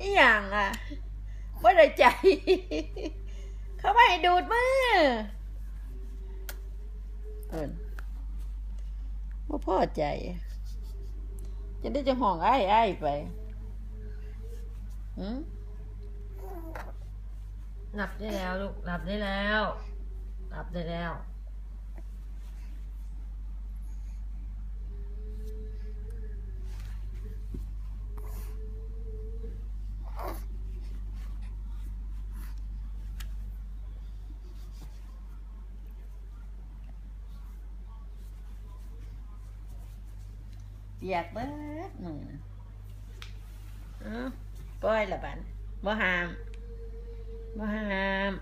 อีหยังอะบ่ได้ใจ เขาไม่ให้ดูดมือเอินว่าพ่อใจ จะได้จะห้องไอ้ไอ้ายไปหืมหลับได้แล้วลูกหลับได้แล้วหลับได้แล้ว เปียกเบิ้ดมือเอ้าปล่อยละบันบ่หามบ่หาม